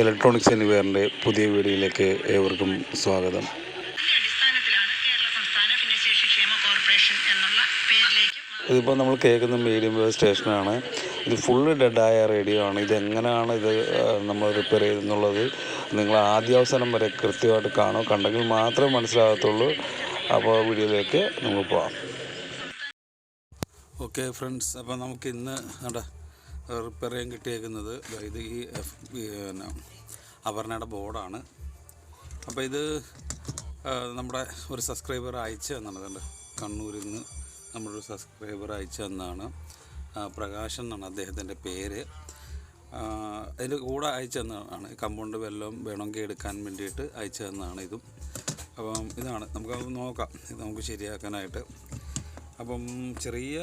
Electronics എനിവെയറിന്റെ പുതിയ വീഡിയോയിലേക്ക് ഏവർക്കും സ്വാഗതം. ഇതിപ്പോൾ നമ്മൾ കേൾക്കുന്ന മീഡിയം വേവ് സ്റ്റേഷനാണ്. ഇത് ഫുള്ള് ഡെഡായ റേഡിയോ ആണ്. ഇതെങ്ങനെയാണ് ഇത് നമ്മൾ റിപ്പയർ ചെയ്തെന്നുള്ളത് നിങ്ങൾ ആദ്യാവസാനം വരെ കൃത്യമായിട്ട് കാണും കണ്ടെങ്കിൽ മാത്രമേ മനസ്സിലാകത്തുള്ളൂ. അപ്പോൾ വീഡിയോയിലേക്ക് നമുക്ക് പോകാം ഓക്കെ ഫ്രണ്ട്സ് അപ്പോൾ നമുക്ക് ഇന്ന് നമ്മുടെ റിപ്പയർ ചെയ്യാൻ കിട്ടിയേക്കുന്നത് അതായത് ഈ എഫ് പിന്നെ അപർണയുടെ ബോർഡാണ്. അപ്പോൾ ഇത് നമ്മുടെ ഒരു സബ്സ്ക്രൈബർ അയച്ചു തന്നാണ്. കണ്ട് കണ്ണൂരിൽ നിന്ന് നമ്മളൊരു സബ്സ്ക്രൈബർ അയച്ചു തന്നാണ്. പ്രകാശ് പ്രകാശൻ എന്നാണ് അദ്ദേഹത്തിന്റെ പേര്. അതിന്റെ കൂടെ അയച്ചു തന്നതാണ് കമ്പൗണ്ട് വെല്ലം വേണമെങ്കിൽ എടുക്കാൻ വേണ്ടിയിട്ട് അയച്ചു തന്നതാണ് ഇതും. അപ്പം ഇതാണ് നമുക്കത് നോക്കാം. ഇത് നമുക്ക് ശരിയാക്കാനായിട്ട്. അപ്പം ചെറിയ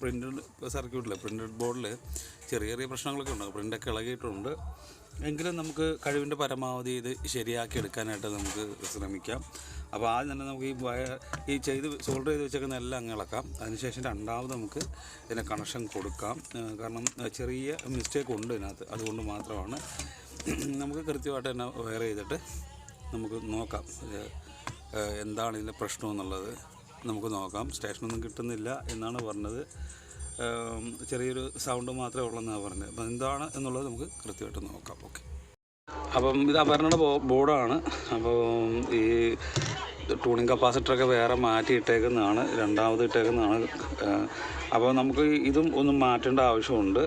പ്രിന്റഡ് സർക്യൂട്ടിൽ പ്രിന്റഡ് ബോർഡിൽ ചെറിയ ചെറിയ പ്രശ്നങ്ങളൊക്കെ ഉണ്ട്. പ്രിന്റൊക്കെ ഇളകിയിട്ടുണ്ട്. എങ്കിലും നമുക്ക് കഴിവിന്റെ പരമാവധി ഇത് ശരിയാക്കി എടുക്കാനായിട്ട് നമുക്ക് ശ്രമിക്കാം. അപ്പോൾ ആദ്യം തന്നെ നമുക്ക് ഈ ഈ ചെയ്ത് സോൾഡർ ചെയ്ത് വെച്ചേക്കുന്ന എല്ലാം അങ്ങ് ഇളക്കാം. അതിനുശേഷം രണ്ടാമത് നമുക്ക് ഇതിനെ കണക്ഷൻ കൊടുക്കാം. കാരണം ചെറിയ മിസ്റ്റേക്ക് ഉണ്ട് ഇതിനകത്ത്. അതുകൊണ്ട് മാത്രമാണ് നമുക്ക് കൃത്യമായിട്ട് തന്നെ വയർ ചെയ്തിട്ട് നമുക്ക് നോക്കാം. എന്താണ് ഇതിന്റെ പ്രശ്നം എന്നുള്ളത്. നമുക്ക് നോക്കാം. സ്റ്റേഷനൊന്നും കിട്ടുന്നില്ല എന്നാണ് പറഞ്ഞത്. ചെറിയൊരു സൗണ്ട് മാത്രമേ ഉള്ളെന്നാണ് പറഞ്ഞത്. അപ്പം എന്താണ് എന്നുള്ളത് നമുക്ക് കൃത്യമായിട്ട് നോക്കാം. ഓക്കെ. അപ്പം ഇത് അപർണയുടെ ബോർഡാണ്. അപ്പോൾ ഈ ടൂണിങ് കപ്പാസിറ്ററൊക്കെ വേറെ മാറ്റി ഇട്ടേക്കുന്നതാണ് രണ്ടാമത് ഇട്ടേക്കുന്നതാണ്. അപ്പോൾ നമുക്ക് ഇതും ഒന്നും മാറ്റേണ്ട ആവശ്യമുണ്ട്.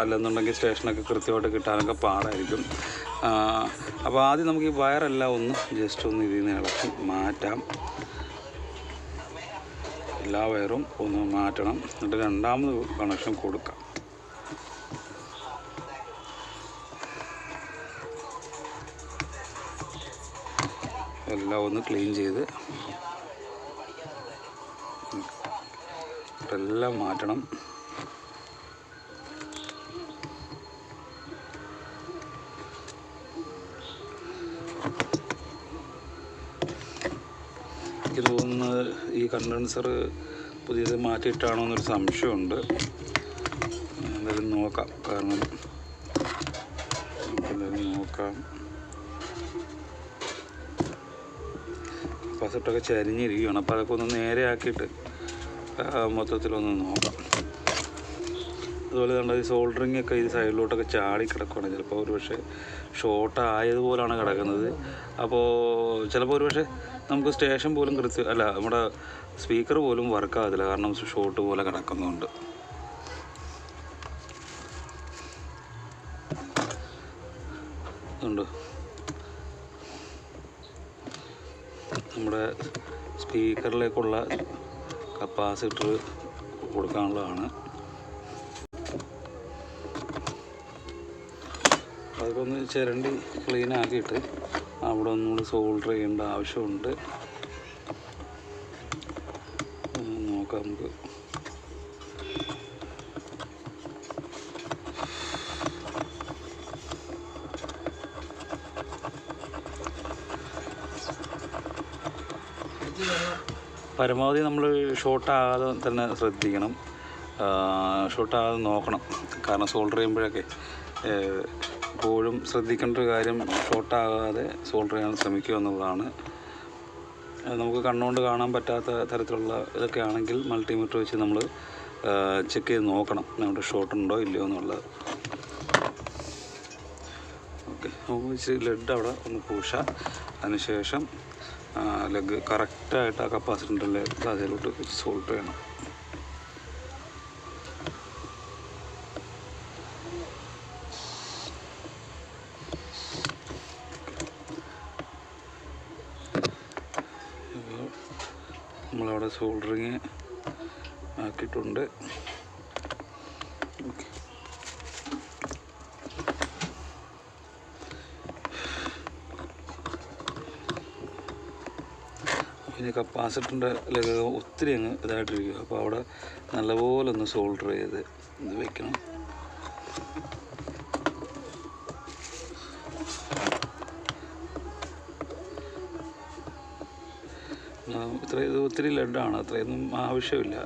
അല്ലെന്നുണ്ടെങ്കിൽ സ്റ്റേഷനൊക്കെ കൃത്യമായിട്ട് കിട്ടാനൊക്കെ പാടായിരിക്കും. അപ്പോൾ ആദ്യം നമുക്ക് ഈ വയറെല്ലാം ഒന്ന് ജസ്റ്റ് ഒന്ന് ഇതിൽ നിന്ന് ഇളക്കി മാറ്റാം. എല്ലാ വയറും ഒന്ന് മാറ്റണം. എന്നിട്ട് രണ്ടാമത് കണക്ഷൻ കൊടുക്കാം. എല്ലാം ഒന്ന് ക്ലീൻ ചെയ്ത് എല്ലാം മാറ്റണം. എനിക്ക് തോന്നുന്നത് ഈ കണ്ടൻസർ പുതിയത് മാറ്റിയിട്ടാണോ എന്നൊരു സംശയമുണ്ട്. എന്തായാലും നോക്കാം. കാരണം എന്തായാലും നോക്കാം. പസിട്ടൊക്കെ ചരിഞ്ഞിരിക്കുകയാണ്. അപ്പോൾ അതൊക്കെ ഒന്ന് നേരെ ആക്കിയിട്ട് ആ, മൊത്തത്തിലൊന്ന് നോക്കാം. അതുപോലെ തന്നെ ഈ സോൾഡറിങ് ഒക്കെ ഈ സൈഡിലോട്ടൊക്കെ ചാടി കിടക്കുകയാണ് ചിലപ്പോൾ ഒരുപക്ഷെ ഷോർട്ട് ആയതുപോലാണ് കിടക്കുന്നത്. അപ്പോൾ ചിലപ്പോൾ ഒരു പക്ഷേ നമുക്ക് സ്റ്റേഷൻ പോലും കൃത്യം അല്ല നമ്മുടെ സ്പീക്കർ പോലും വർക്കാകത്തില്ല കാരണം ഷോട്ട് പോലെ കിടക്കുന്നുണ്ട്. നമ്മുടെ സ്പീക്കറിലേക്കുള്ള കപ്പാസിറ്റർ കൊടുക്കാനുള്ളതാണ്. അതൊക്കെ ഒന്ന് ചിരണ്ടി ക്ലീൻ ആക്കിയിട്ട് അവിടെ ഒന്നുകൂടി സോൾഡർ ചെയ്യേണ്ട ആവശ്യമുണ്ട്. നോക്കാം നമുക്ക്. പരമാവധി നമ്മൾ ഷോർട്ടാകാതെ തന്നെ ശ്രദ്ധിക്കണം. ഷോർട്ടാകാതെ നോക്കണം. കാരണം സോൾഡർ ചെയ്യുമ്പോഴൊക്കെ എപ്പോഴും ശ്രദ്ധിക്കേണ്ട ഒരു കാര്യം ഷോർട്ടാകാതെ സോൾഡർ ചെയ്യാൻ ശ്രമിക്കുക എന്നുള്ളതാണ്. നമുക്ക് കണ്ണുകൊണ്ട് കാണാൻ പറ്റാത്ത തരത്തിലുള്ള ഇതൊക്കെ ആണെങ്കിൽ മൾട്ടിമീറ്റർ വെച്ച് നമ്മൾ ചെക്ക് ചെയ്ത് നോക്കണം. നമ്മുടെ ഷോർട്ട് ഉണ്ടോ ഇല്ലയോ എന്നുള്ളത്. ഓക്കെ നമുക്ക് ഇച്ചിരി ലെഡ് അവിടെ ഒന്ന് പൂശ. അതിനുശേഷം ലെഗ് കറക്റ്റായിട്ട് ആ കപ്പാസിറ്ററിന്റെ അതിലോട്ട് സോൾട്ട് ചെയ്യണം നമ്മളവിടെ സോൾഡറിങ് ആക്കിയിട്ടുണ്ട് ഓക്കെ ഇനി ലഘകം ഒത്തിരി അങ്ങ് ഇതായിട്ടിരിക്കും. അപ്പോൾ അവിടെ നല്ലപോലെ ഒന്ന് സോൾഡർ ചെയ്ത് ഇത് വെക്കണം. ഇത്ര ഇത് ഒത്തിരി ലഡാണ് അത്രയൊന്നും ആവശ്യമില്ല.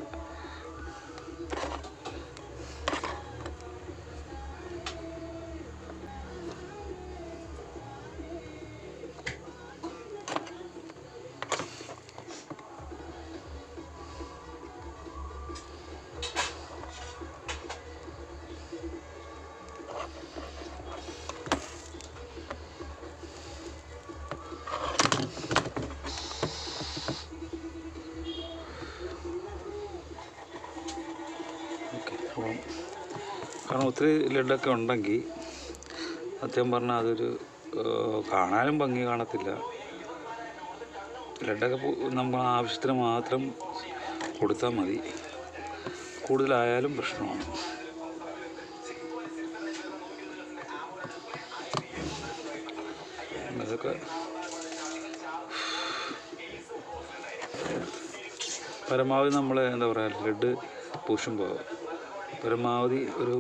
ഒത്തിരി ഉണ്ടെങ്കിൽ സത്യം പറഞ്ഞാൽ അതൊരു കാണാനും ഭംഗി കാണത്തില്ല. ലഡൊക്കെ നമ്മൾ ആവശ്യത്തിന് മാത്രം കൊടുത്താൽ മതി. കൂടുതലായാലും പ്രശ്നമാണ്. അതൊക്കെ പരമാവധി നമ്മൾ എന്താ പറയുക ലഡ് പൂശുമ്പോൾ പരമാവധി ഒരു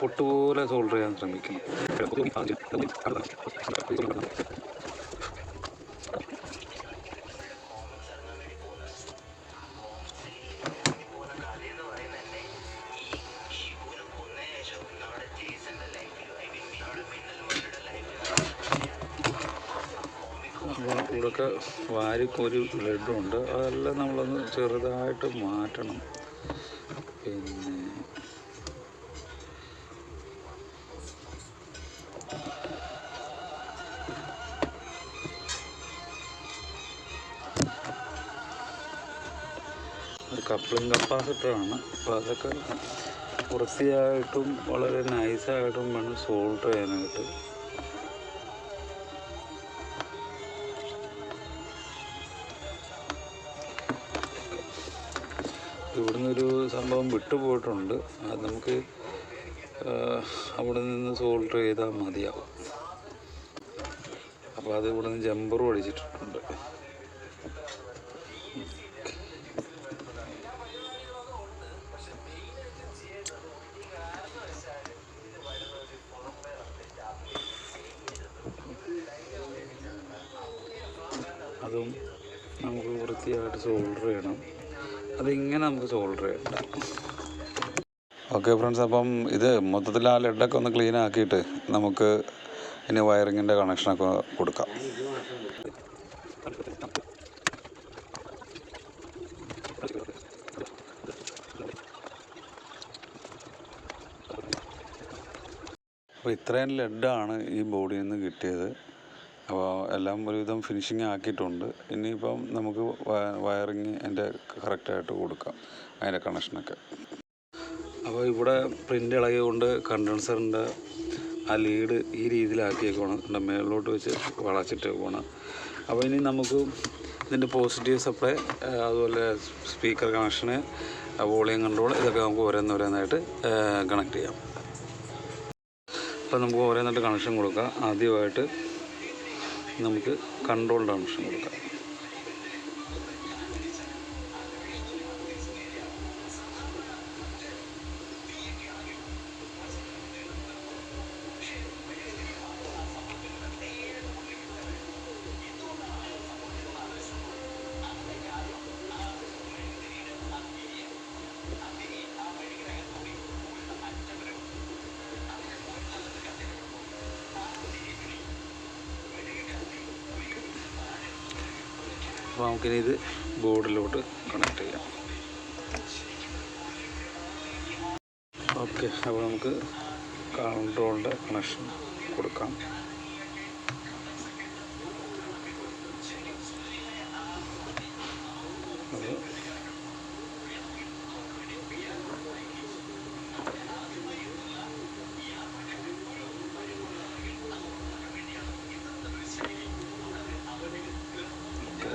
പൊട്ടുപോലെ സോൾഡർ ചെയ്യാൻ ശ്രമിക്കും ഇവിടെയൊക്കെ വാരിക്കൊരു ബ്ലഡുണ്ട് അതെല്ലാം നമ്മളൊന്ന് ചെറുതായിട്ട് മാറ്റണം. പിന്നെ കപ്ലിംഗ് കപ്പാസിറ്ററാണ്. അപ്പോൾ അതൊക്കെ വൃത്തിയായിട്ടും വളരെ നൈസായിട്ടും വേണം സോൾഡർ ചെയ്യാനായിട്ട്. ഇവിടുന്ന് ഒരു സംഭവം വിട്ടുപോയിട്ടുണ്ട്. അത് നമുക്ക് അവിടെ നിന്ന് സോൾഡർ ചെയ്താൽ മതിയാവും. അപ്പോൾ അത് ഇവിടെ നിന്ന് ജമ്പറും അടിച്ചിട്ടുണ്ട് അതും നമുക്ക് വൃത്തിയായിട്ട് സോൾഡർ ചെയ്യണം. അതിങ്ങനെ നമുക്ക് സോൾഡർ ചെയ്യണ്ട. ഓക്കെ ഫ്രണ്ട്സ് അപ്പം ഇത് മൊത്തത്തിൽ ആ ലെഡൊക്കെ ഒന്ന് ക്ലീൻ ആക്കിയിട്ട് നമുക്ക് ഇനി വയറിങ്ങിന്റെ കണക്ഷനൊക്കെ കൊടുക്കാം. അപ്പോൾ ഇത്രയും ലെഡാണ് ഈ ബോഡിയിൽ നിന്ന് കിട്ടിയത്. അപ്പോൾ എല്ലാം ഒരുവിധം ഫിനിഷിങ് ആക്കിയിട്ടുണ്ട്. ഇനിയിപ്പം നമുക്ക് വയറിങ് എന്റെ കറക്റ്റായിട്ട് കൊടുക്കാം അതിന്റെ കണക്ഷനൊക്കെ അപ്പോൾ ഇവിടെ പ്രിന്റ് ഇളകിയതുകൊണ്ട് കണ്ടൻസറിന്റെ ആ ലീഡ് ഈ രീതിയിലാക്കിയേക്കാണ് എന്റെ മേളിലോട്ട് വെച്ച് വളച്ചിട്ടേക്കാണ് അപ്പോൾ ഇനി നമുക്ക് ഇതിന്റെ പോസിറ്റീവ് സപ്ലൈ അതുപോലെ സ്പീക്കർ കണക്ഷന് വോളിയം കൺട്രോൾ ഇതൊക്കെ നമുക്ക് ഓരോന്നോരോന്നായിട്ട് കണക്ട് ചെയ്യാം. അപ്പോൾ നമുക്ക് ഓരോന്നായിട്ട് കണക്ഷൻ കൊടുക്കാം. ആദ്യമായിട്ട് നമുക്ക് കൺട്രോൾഡ് കണക്ഷൻ കൊടുക്കാം അപ്പോൾ നമുക്കിനി ഇത് ബോർഡിലോട്ട് കണക്ട് ചെയ്യാം. ഓക്കെ അപ്പോൾ നമുക്ക് കൺട്രോളിന്റെ കണക്ഷൻ കൊടുക്കാം അത് ഓക്കെ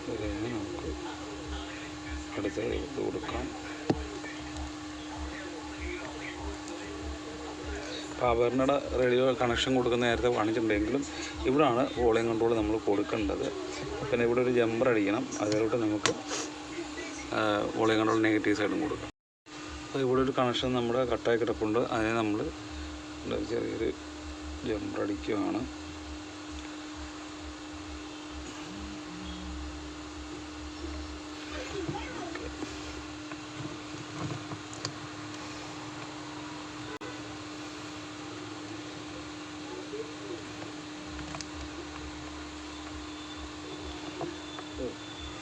ഇത് കഴിഞ്ഞ് നമുക്ക് അടുത്ത ഇത് കൊടുക്കാം പവറിനയുടെ റേഡിയോ കണക്ഷൻ കൊടുക്കുന്ന നേരത്തെ കാണിച്ചിട്ടുണ്ടെങ്കിലും ഇവിടാണ് വോളിയം കൺട്രോൾ നമ്മൾ കൊടുക്കേണ്ടത്. പിന്നെ ഇവിടെ ഒരു ജമ്പർ അടിക്കണം. അതിലോട്ട് നമുക്ക് വോളിയം കൺട്രോൾ നെഗറ്റീവ് സൈഡും കൊടുക്കാം. അപ്പോൾ ഇവിടെ ഒരു കണക്ഷൻ നമ്മുടെ കട്ടായി കിടപ്പുണ്ട്. അതിനെ നമ്മൾ ചെറിയൊരു ജമ്പർ അടിക്കുകയാണ്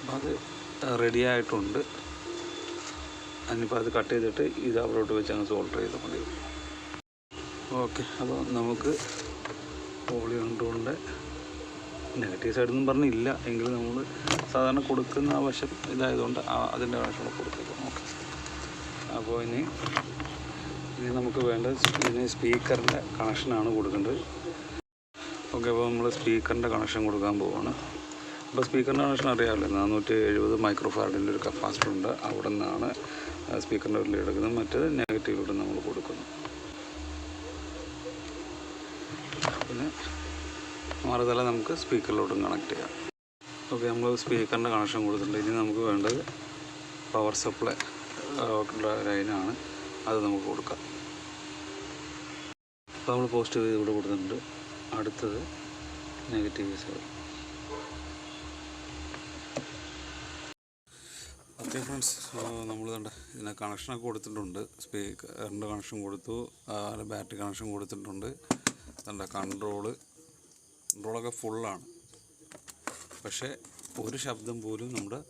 അപ്പം അത് റെഡി ആയിട്ടുണ്ട് അതിനിപ്പോൾ അത് കട്ട് ചെയ്തിട്ട് ഇത് അവിടോട്ട് വെച്ച് അങ്ങ് സോൾഡർ ചെയ്താൽ മതി. ഓക്കെ അപ്പോൾ നമുക്ക് പോളി കൺട്രോളിന്റെ നെഗറ്റീവ് സൈഡൊന്നും പറഞ്ഞില്ല. എങ്കിലും നമ്മൾ സാധാരണ കൊടുക്കുന്ന ആ വശം ഇതായതുകൊണ്ട് അതിന്റെ വശം കൊടുത്തേക്കാം. ഓക്കെ. അപ്പോൾ ഇനി ഇനി നമുക്ക് വേണ്ടത് ഇതിന് സ്പീക്കറിന്റെ കണക്ഷനാണ് കൊടുക്കേണ്ടത്. ഓക്കെ അപ്പോൾ നമ്മൾ സ്പീക്കറിന്റെ കണക്ഷൻ കൊടുക്കാൻ പോവാണ്. അപ്പോൾ സ്പീക്കറിന്റെ കണക്ഷൻ അറിയാമല്ലോ നാനൂറ്റി എഴുപത് മൈക്രോ ഫാരഡിന്റെ ഒരു കപ്പാസിറ്റർ ഉണ്ട് അവിടെ നിന്നാണ് സ്പീക്കറിന്റെ ഉള്ളിൽ എടുക്കുന്നത്. മറ്റേത് നെഗറ്റീവിലൂടെ നമ്മൾ കൊടുക്കുന്നു. പിന്നെ മറുതല നമുക്ക് സ്പീക്കറിലോട്ടും കണക്ട് ചെയ്യാം. ഓക്കെ നമ്മൾ സ്പീക്കറിന്റെ കണക്ഷൻ കൊടുത്തിട്ടുണ്ട്. ഇനി നമുക്ക് വേണ്ടത് പവർ സപ്ലൈ ലൈനാണ്. അത് നമുക്ക് കൊടുക്കാം. അപ്പോൾ നമ്മൾ പോസിറ്റീവ് ഇവിടെ കൊടുത്തിട്ടുണ്ട്. അടുത്തത് നെഗറ്റീവ് സൈഡ്. ഓക്കെ ഫ്രണ്ട്സ് നമ്മൾ കണ്ട ഇതിന് കണക്ഷനൊക്കെ കൊടുത്തിട്ടുണ്ട്. സ്പീക്കറിന്റെ കണക്ഷൻ കൊടുത്തു ബാറ്ററി കണക്ഷൻ കൊടുത്തിട്ടുണ്ട്. കണ്ട കൺട്രോൾ കൺട്രോളൊക്കെ ഫുള്ളാണ് പക്ഷേ ഒരു ശബ്ദം പോലും നമ്മുടെ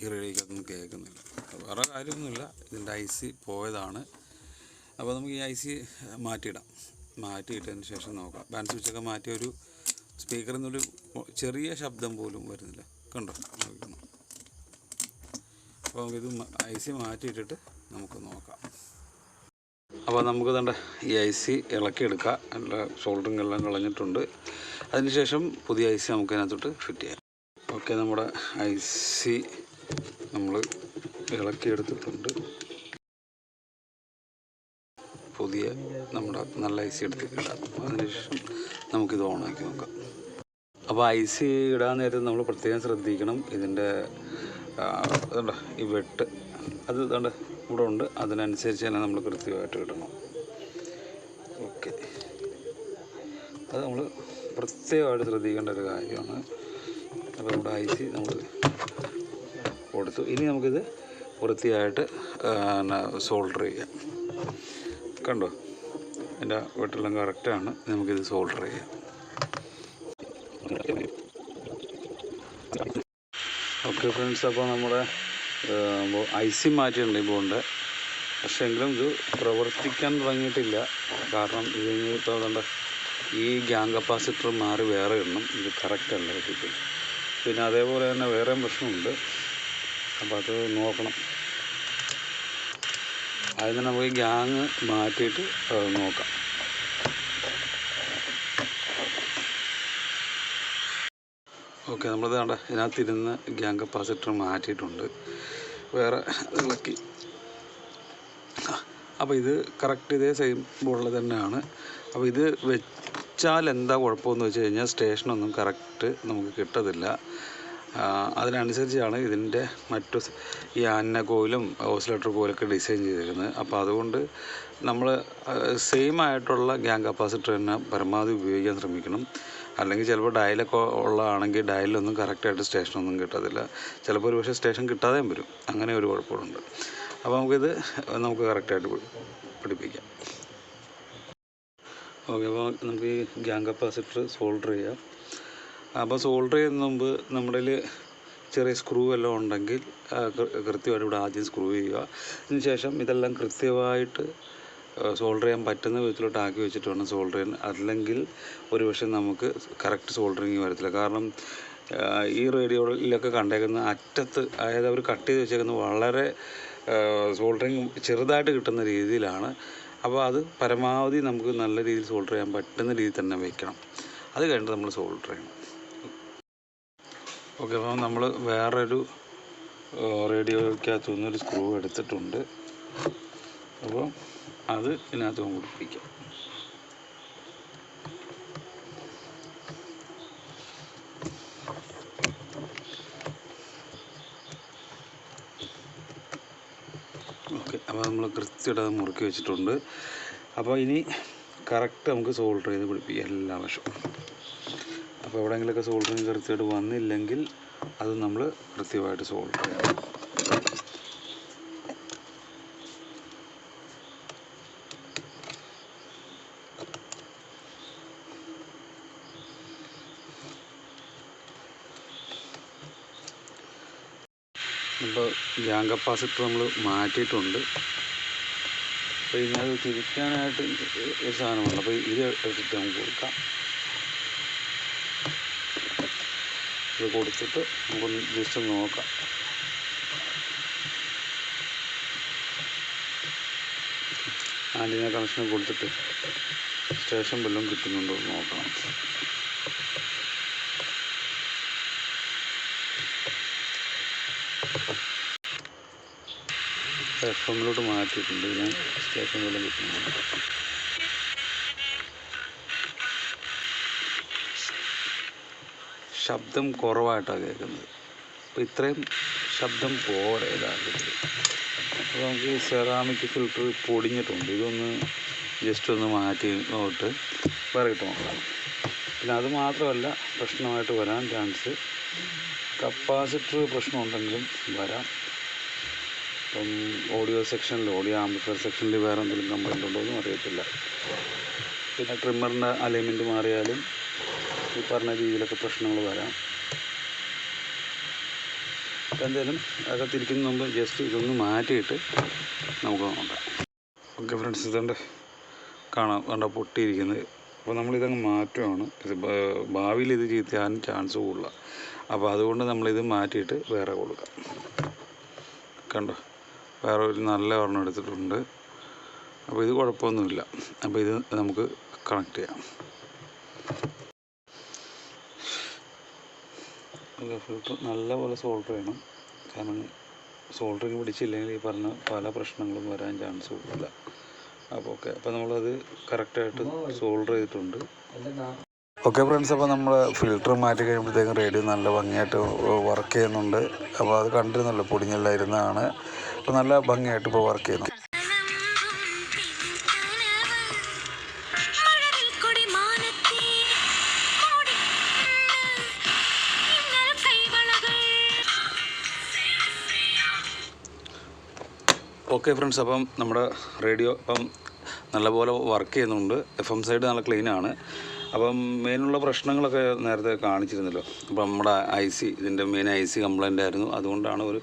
ഈ റേഡിയോക്കൊന്നും കേൾക്കുന്നില്ല. വേറെ കാര്യമൊന്നുമില്ല. ഇതിന്റെ ഐ സി പോയതാണ്. അപ്പോൾ നമുക്ക് ഈ ഐ സി മാറ്റിയിടാം. മാറ്റിയിട്ടതിന് ശേഷം നോക്കാം. ബാൻഡ് സ്വിച്ചൊക്കെ മാറ്റിയ ഒരു സ്പീക്കറിൽ നിന്നൊരു ചെറിയ ശബ്ദം പോലും വരുന്നില്ല. കണ്ടോ? അപ്പോൾ ഐ സി മാറ്റിയിട്ടിട്ട് നമുക്ക് നോക്കാം. അപ്പോൾ നമുക്ക് തണ്ട ഈ ഐ സി ഇളക്കിയെടുക്കുക എല്ലാ ഷോൾഡറിങ് എല്ലാം കളഞ്ഞിട്ടുണ്ട്. അതിനുശേഷം പുതിയ ഐ സി നമുക്ക് അതിനകത്തോട്ട് ഫിറ്റ് ചെയ്യാം. ഓക്കെ നമ്മുടെ ഐ സി നമ്മൾ ഇളക്കിയെടുത്തിട്ടുണ്ട്. പുതിയ നമ്മുടെ നല്ല ഐ സി എടുത്തിടാം അതിനുശേഷം നമുക്കിത് ഓണാക്കി നോക്കാം. അപ്പോൾ ഐ സി ഇടാൻ നേരത്ത് നമ്മൾ പ്രത്യേകം ശ്രദ്ധിക്കണം. ഇതിന്റെ ഇതുണ്ടോ ഈ വെട്ട്. അത് ഇതുകൊണ്ട് ഇവിടെ ഉണ്ട്. അതിനനുസരിച്ച് തന്നെ നമ്മൾ കൃത്യമായിട്ട് ഇടണം. ഓക്കെ. അത് നമ്മൾ പ്രത്യേകമായിട്ട് ശ്രദ്ധിക്കേണ്ട ഒരു കാര്യമാണ്. അപ്പോൾ നമ്മുടെ ഐസി നമ്മൾ കൊടുത്തു. ഇനി നമുക്കിത് വൃത്തിയായിട്ട് സോൾഡർ ചെയ്യാം. കണ്ടോ? എന്റെ വെട്ടെല്ലാം കറക്റ്റാണ് നമുക്കിത് സോൾഡർ ചെയ്യാം. ഓക്കെ ഫ്രണ്ട്സ് അപ്പോൾ നമ്മുടെ ഐ സി മാറ്റിയിട്ടുണ്ട് ഈ ബോണ്ട്. പക്ഷേ എങ്കിലും ഇത് പ്രവർത്തിക്കാൻ തുടങ്ങിയിട്ടില്ല. കാരണം ഇത് ഇപ്പോൾ കണ്ട ഈ ഗ്യാങ് കപ്പാസിറ്റർ മാറി വേറെ ഇടണം ഇത് കറക്റ്റ് അല്ല ഇതിപ്പോൾ പിന്നെ അതേപോലെ തന്നെ വേറെയും പ്രശ്നമുണ്ട്. അപ്പോൾ അത് നോക്കണം. അതിന് നമുക്ക് ഗ്യാങ് മാറ്റിയിട്ട് നോക്കാം. ഓക്കെ നമ്മളിത് കണ്ട ഇതിനകത്തിരുന്ന് ഗ്യാങ് കപ്പാസിറ്റർ മാറ്റിയിട്ടുണ്ട്. വേറെ ഇളക്കി. അപ്പോൾ ഇത് കറക്റ്റ് ഇതേ സെയിം ബോർഡിൽ തന്നെയാണ്. അപ്പോൾ ഇത് വെച്ചാൽ എന്താ കുഴപ്പമെന്ന് വെച്ച് കഴിഞ്ഞാൽ സ്റ്റേഷനൊന്നും കറക്റ്റ് നമുക്ക് കിട്ടത്തില്ല. അതിനനുസരിച്ചാണ് ഇതിന്റെ മറ്റു ഈ ആന കോയിലും ഓസിലേറ്റർ കോയിലൊക്കെ ഡിസൈൻ ചെയ്തിരിക്കുന്നത്. അപ്പോൾ അതുകൊണ്ട് നമ്മൾ സെയിം ആയിട്ടുള്ള ഗ്യാങ് കപ്പാസിറ്റർ തന്നെ പരമാവധി ഉപയോഗിക്കാൻ ശ്രമിക്കണം. അല്ലെങ്കിൽ ചിലപ്പോൾ ഡയലൊക്കെ ഉള്ളതാണെങ്കിൽ ഡയലൊന്നും കറക്റ്റായിട്ട് സ്റ്റേഷനൊന്നും കിട്ടത്തില്ല. ചിലപ്പോൾ ഒരു പക്ഷേ സ്റ്റേഷൻ കിട്ടാതെയും വരും. അങ്ങനെ ഒരു കുഴപ്പമുണ്ട്. അപ്പോൾ നമുക്കിത് നമുക്ക് കറക്റ്റായിട്ട് പിടിപ്പിക്കാം. ഓക്കെ അപ്പോൾ നമുക്ക് ഈ ഗ്യാങ് കപ്പാസിറ്റർ സോൾഡർ ചെയ്യാം. അപ്പോൾ സോൾഡർ ചെയ്യുന്ന മുമ്പ് നമ്മുടെ ചെറിയ സ്ക്രൂ എല്ലാം ഉണ്ടെങ്കിൽ കൃത്യമായിട്ട് ഇവിടെ ആദ്യം സ്ക്രൂ ചെയ്യുക. അതിനുശേഷം ഇതെല്ലാം കൃത്യമായിട്ട് സോൾഡർ ചെയ്യാൻ പറ്റുന്ന വിധത്തിലോട്ട് ആക്കി വെച്ചിട്ട് വേണം സോൾഡർ ചെയ്യാൻ അല്ലെങ്കിൽ ഒരു പക്ഷേ നമുക്ക് കറക്റ്റ് സോൾഡറിങ് വരത്തില്ല. കാരണം ഈ റേഡിയോയിലൊക്കെ കണ്ടേക്കുന്ന അറ്റത്ത് അതായത് അവർ കട്ട് ചെയ്ത് വെച്ചേക്കുന്നത് വളരെ സോൾഡറിങ് ചെറുതായിട്ട് കിട്ടുന്ന രീതിയിലാണ്. അപ്പോൾ അത് പരമാവധി നമുക്ക് നല്ല രീതിയിൽ സോൾഡർ ചെയ്യാൻ പറ്റുന്ന രീതിയിൽ തന്നെ വെക്കണം. അത് കഴിഞ്ഞിട്ട് നമ്മൾ സോൾഡർ ചെയ്യണം. ഓക്കെ അപ്പോൾ നമ്മൾ വേറൊരു റേഡിയോയ്ക്കകത്തു ഒരു സ്ക്രൂ എടുത്തിട്ടുണ്ട്. അപ്പോൾ അത് ഇതിനകത്ത് നമുക്ക് ഓക്കെ അപ്പോൾ നമ്മൾ കൃത്യമായിട്ട് അത് മുറുക്കി വെച്ചിട്ടുണ്ട്. അപ്പോൾ ഇനി കറക്റ്റ് നമുക്ക് സോൾഡർ ചെയ്ത് പിടിപ്പിക്കാം എല്ലാ വശവും. അപ്പോൾ എവിടെയെങ്കിലുമൊക്കെ സോൾഡറിങ് കൃത്യമായിട്ട് വന്നില്ലെങ്കിൽ അത് നമ്മൾ കൃത്യമായിട്ട് സോൾഡർ ചെയ്യണം. ഇപ്പോൾ ഗ്യാങ് കപ്പാസിറ്റർ നമ്മൾ മാറ്റിയിട്ടുണ്ട്. അപ്പോൾ ഇനി അത് തിരിക്കാനായിട്ട് ഒരു സാധനമുണ്ട്. അപ്പോൾ ഇത് എടുത്തിട്ട് നമുക്ക് കൊടുക്കാം. ഇത് കൊടുത്തിട്ട് നമുക്കൊന്ന് ജസ്റ്റ് നോക്കാം. ആന്റിന കണക്ഷൻ കൊടുത്തിട്ട് സ്റ്റേഷൻ ബെല്ലും കിട്ടുന്നുണ്ടോ എന്ന് എമ്മിലോട്ട് മാറ്റിയിട്ടുണ്ട്. ഞാൻ സ്റ്റേഷൻ പോലെ ശബ്ദം കുറവായിട്ടാണ് കേൾക്കുന്നത്. അപ്പോൾ ഇത്രയും ശബ്ദം പോരെ യഥാർത്ഥത്തിൽ അപ്പോൾ നമുക്ക് സെറാമിക് ഫിൽറ്റർ പൊടിഞ്ഞിട്ടുണ്ട്. ഇതൊന്ന് ജസ്റ്റ് ഒന്ന് മാറ്റി നോട്ട് വേറെ നോക്കാം പിന്നെ അത് മാത്രമല്ല പ്രശ്നമായിട്ട് വരാൻ ചാൻസ് കപ്പാസിറ്റർ പ്രശ്നമുണ്ടെങ്കിലും വരാം. ഇപ്പം ഓഡിയോ സെക്ഷനിൽ ഓഡിയോ ആംപ്ലിഫയർ സെക്ഷനിൽ വേറെ എന്തെങ്കിലും കംപ്ലൈന്റ് ഉണ്ടോ എന്നും അറിയത്തില്ല. പിന്നെ ട്രിമ്മറിന്റെ അലൈൻമെന്റ് മാറിയാലും ഈ പറഞ്ഞ രീതിയിലൊക്കെ പ്രശ്നങ്ങൾ വരാം. അപ്പം എന്തായാലും അതൊക്കെ തിരിക്കുന്ന മുമ്പ് ജസ്റ്റ് ഇതൊന്ന് മാറ്റിയിട്ട് നമുക്ക് നോക്കാം. ഓക്കെ ഫ്രണ്ട്സ് ഇതുണ്ട് കാണാം. കണ്ട പൊട്ടിയിരിക്കുന്നത്. അപ്പോൾ നമ്മളിതങ്ങ് മാറ്റുവാണ്. ഇത് ഭാവിയിൽ ഇത് ചീത്തയാൻ ചാൻസ് കൂടുതലാണ് അപ്പോൾ അതുകൊണ്ട് നമ്മളിത് മാറ്റിയിട്ട് വേറെ കൊടുക്കാം. കണ്ടോ? വേറെ ഒരു നല്ല ഒരെണ്ണം എടുത്തിട്ടുണ്ട്. അപ്പോൾ ഇത് കുഴപ്പമൊന്നുമില്ല. അപ്പോൾ ഇത് നമുക്ക് കണക്ട് ചെയ്യാം. നല്ല നല്ലപോലെ സോൾഡർ ചെയ്യണം. കാരണം സോൾഡറിങ് പിടിച്ചില്ലെങ്കിൽ ഈ പറഞ്ഞ പല പ്രശ്നങ്ങളും വരാൻ ചാൻസ് കൂടുതല അപ്പോൾ ഓക്കെ അപ്പോൾ നമ്മളത് കറക്റ്റായിട്ട് സോൾഡർ ചെയ്തിട്ടുണ്ട്. ഓക്കെ ഫ്രണ്ട്സ് അപ്പോൾ നമ്മൾ ഫിൽറ്റർ മാറ്റി കഴിയുമ്പോഴത്തേക്കും റേഡിയോ നല്ല ഭംഗിയായിട്ട് വർക്ക് ചെയ്യുന്നുണ്ട്. അപ്പോൾ അത് കണ്ടിരുന്നല്ലോ പൊടിഞ്ഞെല്ലായിരുന്നതാണ് അപ്പോൾ നല്ല ഭംഗിയായിട്ട് ഇപ്പോൾ വർക്ക് ചെയ്യുന്നു. ഓക്കെ ഫ്രണ്ട്സ് അപ്പം നമ്മുടെ റേഡിയോ ഇപ്പം നല്ലപോലെ വർക്ക് ചെയ്യുന്നുണ്ട്. എഫ് എം സൈഡ് നല്ല ക്ലീനാണ് അപ്പം മെയിനുള്ള പ്രശ്നങ്ങളൊക്കെ നേരത്തെ കാണിച്ചിരുന്നല്ലോ. അപ്പം നമ്മുടെ ഐ സി ഇതിന്റെ മെയിൻ ഐ സി കംപ്ലൈന്റ് ആയിരുന്നു. അതുകൊണ്ടാണ് ഒരു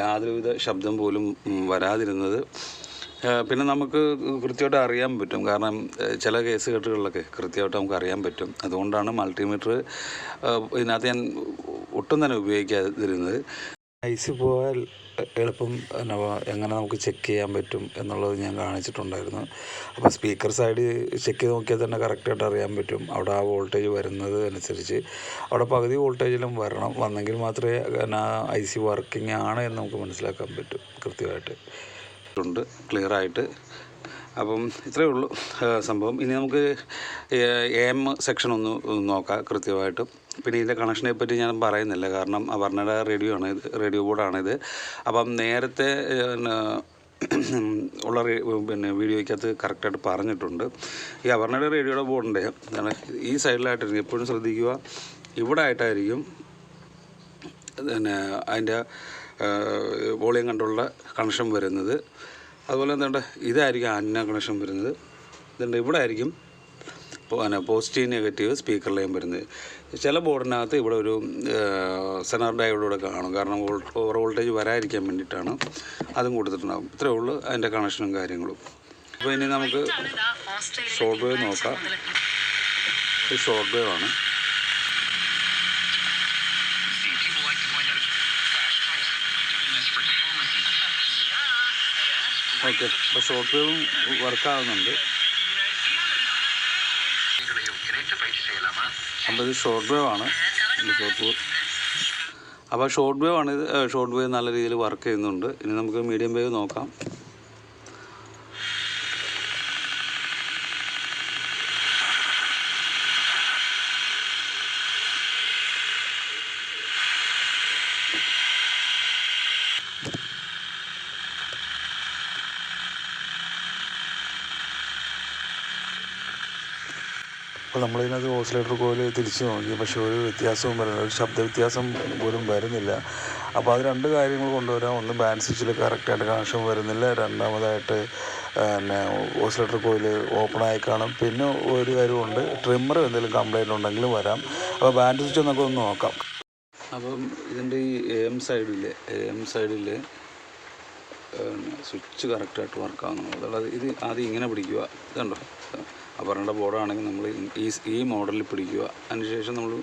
യാതൊരുവിധ ശബ്ദം പോലും വരാതിരുന്നത്. പിന്നെ നമുക്ക് കൃത്യമായിട്ട് അറിയാൻ പറ്റും. കാരണം ചില കേസ് കെട്ടുകളിലൊക്കെ കൃത്യമായിട്ട് നമുക്ക് അറിയാൻ പറ്റും. അതുകൊണ്ടാണ് മൾട്ടിമീറ്റർ ഇതിനകത്ത് ഞാൻ ഒട്ടും തന്നെ ഉപയോഗിക്കാതിരുന്നത്. ഐ സി പോയാൽ എളുപ്പം എന്നാ എങ്ങനെ നമുക്ക് ചെക്ക് ചെയ്യാൻ പറ്റും എന്നുള്ളത് ഞാൻ കാണിച്ചിട്ടുണ്ടായിരുന്നു. അപ്പോൾ സ്പീക്കർ സൈഡ് ചെക്ക് ചെയ്ത് നോക്കിയാൽ തന്നെ കറക്റ്റായിട്ട് അറിയാൻ പറ്റും. അവിടെ ആ വോൾട്ടേജ് വരുന്നത് അനുസരിച്ച്. അവിടെ പകുതി വോൾട്ടേജിലും വരണം. വന്നെങ്കിൽ മാത്രമേ എന്നാ ഐ സി വർക്കിംഗ് ആണ് എന്ന് നമുക്ക് മനസ്സിലാക്കാൻ പറ്റും കൃത്യമായിട്ട്. ഉണ്ട്. ക്ലിയറായിട്ട് അപ്പം ഇത്രയേ ഉള്ളൂ സംഭവം. ഇനി നമുക്ക് എം സെക്ഷൻ ഒന്ന് നോക്കാം കൃത്യമായിട്ട്. പിന്നെ ഇതിന്റെ കണക്ഷനെ പറ്റി ഞാൻ പറയുന്നില്ല. കാരണം അവർണയുടെ റേഡിയോ ആണ് ഇത് റേഡിയോ ബോർഡാണിത് അപ്പം നേരത്തെ ഉള്ള പിന്നെ വീഡിയോയ്ക്കകത്ത് കറക്റ്റായിട്ട് പറഞ്ഞിട്ടുണ്ട്. ഈ അവർണയുടെ റേഡിയോയുടെ ബോർഡിന്റെ ഈ സൈഡിലായിട്ടായിരിക്കും എപ്പോഴും ശ്രദ്ധിക്കുക. ഇവിടെ ആയിട്ടായിരിക്കും പിന്നെ അതിന്റെ വോളിയം കണ്ടുള്ള കണക്ഷൻ വരുന്നത്. അതുപോലെ എന്താണ് ഇതായിരിക്കും ആന്റിന കണക്ഷൻ വരുന്നത്. ഇതുണ്ട് ഇവിടെ ആയിരിക്കും പിന്നെ പോസിറ്റീവ് നെഗറ്റീവ് സ്പീക്കറിലേയും വരുന്നത്. ചില ബോർഡിനകത്ത് ഇവിടെ ഒരു സെനർ ഡയോഡിലൂടെ കാണും. കാരണം ഓവർ വോൾട്ടേജ് വരാതിരിക്കാൻ വേണ്ടിയിട്ടാണ് അതും കൊടുത്തിട്ടുണ്ടാകും ഇത്രയേ ഉള്ളൂ അതിന്റെ കണക്ഷനും കാര്യങ്ങളും. അപ്പോൾ ഇനി നമുക്ക് ഷോർട്ട് വേവ് നോക്കാം. ഇത് ഷോർട്ട് വേവ് ആണ്. ഓക്കെ. അപ്പോൾ ഷോർട്ട് വേവും വർക്കാവുന്നുണ്ട് അതൊരു ഷോർട്ട് വേവ് ആണ്. ഷോർട്ട് അപ്പോൾ ഷോർട്ട് വേവ് ആണ് ഇത് ഷോർട്ട് വേവ് നല്ല രീതിയിൽ വർക്ക് ചെയ്യുന്നുണ്ട്. ഇനി നമുക്ക് മീഡിയം വേവ് നോക്കാം. അപ്പോൾ നമ്മളിതിനകത്ത് ഓസിലേറ്റർ കോയിൽ തിരിച്ചു നോക്കി. പക്ഷേ ഒരു വ്യത്യാസവും വരുന്നില്ല. ഒരു ശബ്ദ വ്യത്യാസം പോലും വരുന്നില്ല. അപ്പോൾ അത് രണ്ട് കാര്യങ്ങൾ കൊണ്ടുവരാം. ഒന്ന് ബാൻഡ് സ്വിച്ചിൽ കറക്റ്റായിട്ട് കണക്ഷൻ വരുന്നില്ല. രണ്ടാമതായിട്ട് പിന്നെ ഓസിലേറ്റർ കോയിൽ ഓപ്പണായി കാണും. പിന്നെ ഒരു കാര്യമുണ്ട്. ട്രിമ്മർ എന്തെങ്കിലും കംപ്ലൈന്റ് ഉണ്ടെങ്കിലും വരാം. അപ്പോൾ ബാൻഡ് സ്വിച്ച് നമുക്ക് ഒന്ന് നോക്കാം. അപ്പം ഇതിന്റെ ഈ എ സൈഡിൽ എ സൈഡിൽ സ്വിച്ച് കറക്റ്റായിട്ട് വർക്ക് ആവുന്നുണ്ട്. അതായത് ഇത് ആദ്യം ഇങ്ങനെ പിടിക്കുക. ഇതുണ്ടോ? അപർണയുടെ ബോർഡാണെങ്കിൽ നമ്മൾ ഈ ഈ മോഡലിൽ പിടിക്കുക. അതിനുശേഷം നമ്മൾ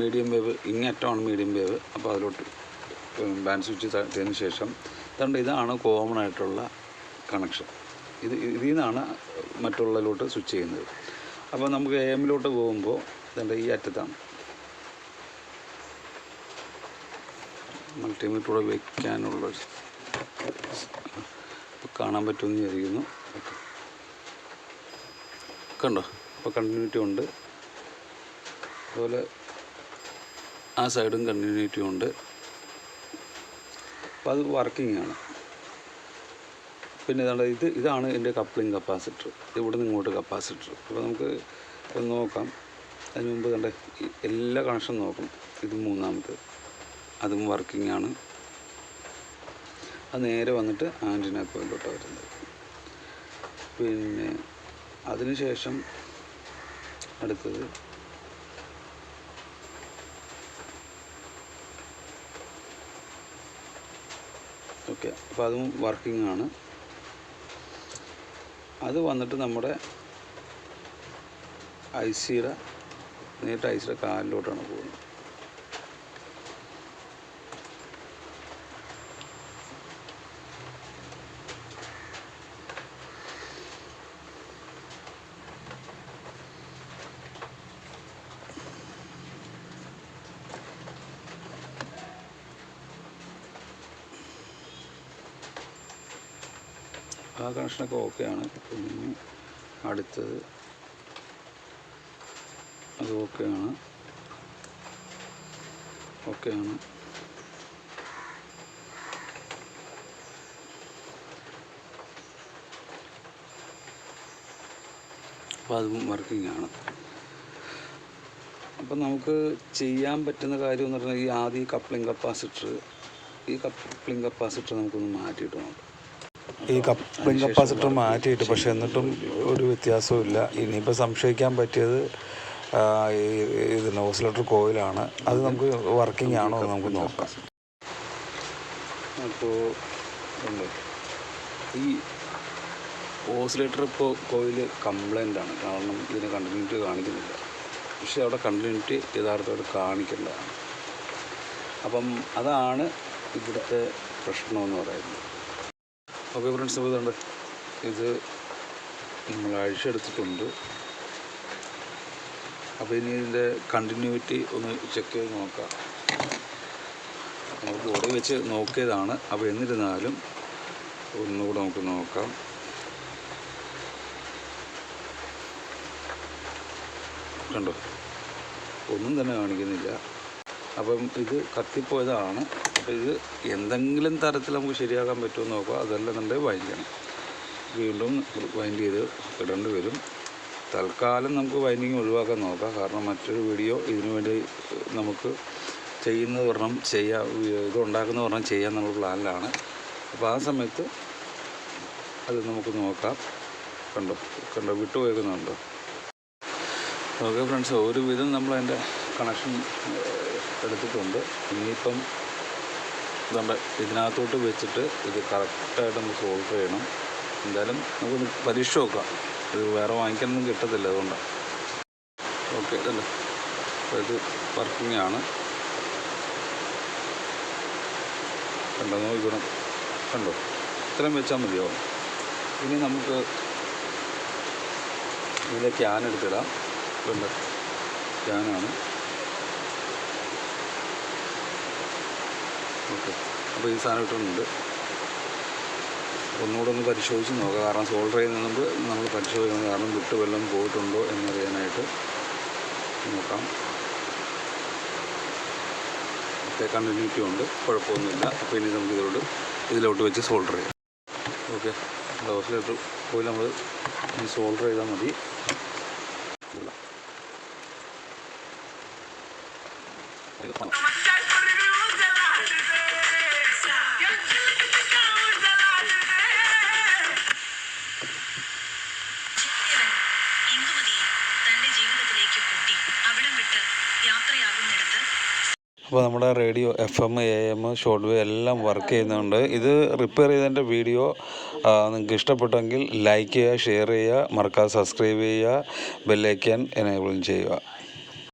മീഡിയം വേവ് ഇങ്ങറ്റമാണ് മീഡിയം വേവ്. അപ്പോൾ അതിലോട്ട് ബാൻഡ് സ്വിച്ച് തട്ടിയതിന് ശേഷം അതുകൊണ്ട് ഇതാണ് കോമൺ ആയിട്ടുള്ള കണക്ഷൻ. ഇത് ഇതിൽ നിന്നാണ് മറ്റുള്ളതിലോട്ട് സ്വിച്ച് ചെയ്യുന്നത്. അപ്പോൾ നമുക്ക് എമ്മിലോട്ട് പോകുമ്പോൾ ഇതിന്റെ ഈ അറ്റത്താണ്. മൾട്ടിമീറ്ററോടെ വയ്ക്കാനുള്ള കാണാൻ പറ്റുമെന്ന് വിചാരിക്കുന്നു. ഓക്കെ. കണ്ടോ? അപ്പോൾ കണ്ടിന്യൂറ്റി ഉണ്ട്. അതുപോലെ ആ സൈഡും കണ്ടിന്യൂറ്റി ഉണ്ട്. അപ്പോൾ അത് വർക്കിംഗ് ആണ്. പിന്നെ ഇതാണ് ഇത് ഇതാണ് എന്റെ കപ്ലിംഗ് കപ്പാസിറ്റർ ഇവിടെ നിന്ന് ഇങ്ങോട്ട് കപ്പാസിറ്റർ അപ്പോൾ നമുക്ക് ഒന്ന് നോക്കാം. അതിന് മുമ്പ് കണ്ട എല്ലാ കണക്ഷൻ നോക്കും. ഇത് മൂന്നാമത്. അതും വർക്കിംഗ് ആണ്. അത് നേരെ വന്നിട്ട് ആന്റിന കോയിലോട്ടാണ് വരുന്നത്. പിന്നെ അതിനുശേഷം അടുത്തത് ഓക്കെ അപ്പോൾ അതും വർക്കിംഗ് ആണ്. അത് വന്നിട്ട് നമ്മുടെ ഐസിയുടെ സിയുടെ നേരിട്ട് ഐസിയുടെ സിയുടെ കാലിലോട്ടാണ് പോകുന്നത്. കണക്ഷനൊക്കെ ഓക്കെയാണ് പിന്നെ അടുത്തത്. അത് ഓക്കെയാണ്. ഓക്കെയാണ്. അപ്പോൾ അതും വർക്കിംഗ് ആണ് അപ്പം നമുക്ക് ചെയ്യാൻ പറ്റുന്ന കാര്യം എന്ന് പറഞ്ഞാൽ ഈ ആദ്യം കപ്ലിംഗ് കപ്പാസിറ്റർ ഈ കപ്ലിംഗ് കപ്പാസിറ്റർ നമുക്കൊന്ന് മാറ്റിയിട്ട് നോക്കാം. ഈ കപ്പിംഗ് കപ്പാസിറ്റർ മാറ്റിയിട്ട് പക്ഷേ എന്നിട്ടും ഒരു വ്യത്യാസവും ഇല്ല ഇനിയിപ്പോൾ സംശയിക്കാൻ പറ്റിയത് ഇതിന് ഓസിലേറ്റർ കോയിലാണ്. അത് നമുക്ക് വർക്കിംഗ് ആണോ എന്ന് നമുക്ക് നോക്കാം. അപ്പോൾ ഈ ഓസിലേറ്റർ ഇപ്പോൾ കോയിൽ കംപ്ലൈന്റ് ആണ്. കാരണം ഇതിന് കണ്ടിന്യൂറ്റി കാണിക്കുന്നില്ല. പക്ഷേ അവിടെ കണ്ടിന്യൂറ്റി യഥാർത്ഥമായിട്ട് കാണിക്കേണ്ടതാണ്. അപ്പം അതാണ് ഇവിടുത്തെ പ്രശ്നമെന്ന് പറയുന്നത്. ഓക്കെ ഫ്രണ്ട്സ് അപ്പോൾ ഇതുണ്ട്. ഇത് നമ്മൾ അഴിച്ചെടുത്തിട്ടുണ്ട് അപ്പോൾ ഇനി ഇതിന്റെ കണ്ടിന്യൂറ്റി ഒന്ന് ചെക്ക് ചെയ്ത് നോക്കാം. നമുക്ക് ബോർഡിൽ വെച്ച് നോക്കിയതാണ്. അപ്പോൾ എന്നിരുന്നാലും ഒന്നുകൂടെ നമുക്ക് നോക്കാം. കണ്ടോ? ഒന്നും തന്നെ കാണിക്കുന്നില്ല. അപ്പം ഇത് കത്തിപ്പോയതാണ്. അപ്പോൾ ഇത് എന്തെങ്കിലും തരത്തിൽ നമുക്ക് ശരിയാക്കാൻ പറ്റുമോ അതല്ല അതല്ലെന്നുണ്ടെങ്കിൽ വൈൻഡ് ചെയ്യണം വീണ്ടും വൈൻഡ് ചെയ്ത് ഇടേണ്ടി വരും. തൽക്കാലം നമുക്ക് വൈൻഡിങ് ഒഴിവാക്കാൻ നോക്കാം. കാരണം മറ്റൊരു വീഡിയോ ഇതിനു വേണ്ടി നമുക്ക് ചെയ്യുന്നത് പറഞ്ഞാൽ ചെയ്യാ ഇത് ഉണ്ടാക്കുന്ന പറഞ്ഞാൽ നമ്മൾ പ്ലാനിലാണ്. അപ്പോൾ ആ സമയത്ത് അത് നമുക്ക് നോക്കാം. കണ്ടോ? കണ്ടോ? വിട്ടുപോയേക്കുന്നുണ്ടോ? ഓക്കെ ഫ്രണ്ട്സ് ഒരുവിധം നമ്മൾ അതിന്റെ കണക്ഷൻ എടുത്തിട്ടുണ്ട്. ഇനിയിപ്പം ഇതുണ്ട് ഇതിനകത്തോട്ട് വെച്ചിട്ട് ഇത് കറക്റ്റായിട്ട് നമുക്ക് സോൾവ് ചെയ്യണം. എന്തായാലും നമുക്കൊന്ന് പരീക്ഷ നോക്കാം. ഇത് വേറെ വാങ്ങിക്കാനൊന്നും കിട്ടത്തില്ല അതുകൊണ്ടാണ് ഓക്കെ അപ്പോൾ ഇത് വർക്കിംഗ് ആണ്. കണ്ടോ? നോക്കണം. കണ്ടോ? ഇത്രയും വെച്ചാൽ മതിയോ? ഇനി നമുക്ക് ഇതിലെ ക്യാൻ എടുത്തിടാം. കണ്ടോ ക്യാനാണ് ഓക്കെ. അപ്പോൾ ഈ സാധനം ഇട്ടിട്ടുണ്ട്. ഒന്നുകൂടെ ഒന്ന് പരിശോധിച്ച് നോക്കാം. കാരണം സോൾഡർ ചെയ്യുന്ന മുമ്പ് നമ്മൾ പരിശോധിക്കണം. കാരണം വിട്ട് വല്ലതും പോയിട്ടുണ്ടോ എന്നറിയാനായിട്ട് നോക്കാം. ഓക്കെ കണ്ടിന്യൂറ്റി ഉണ്ട്. കുഴപ്പമൊന്നുമില്ല. അപ്പോൾ ഇനി നമുക്ക് ഇതിലോട്ട് ഇതിലോട്ട് വെച്ച് സോൾഡർ ചെയ്യാം. ഓക്കെ ഡോസിലോട്ട് പോയി നമ്മൾ സോൾഡർ ചെയ്താൽ മതി. അപ്പോൾ നമ്മുടെ radio F M A M short wave എല്ലാം വർക്ക് ചെയ്യുന്നുണ്ട്. ഇത് റിപ്പയർ ചെയ്തതിന്റെ വീഡിയോ നിങ്ങൾക്ക് ഇഷ്ടപ്പെട്ടെങ്കിൽ ലൈക്ക് ചെയ്യുക ഷെയർ ചെയ്യുക മറക്കാതെ സബ്സ്ക്രൈബ് ചെയ്യുക ബെല്ലൈക്കൻ എനേബിളും ചെയ്യുക.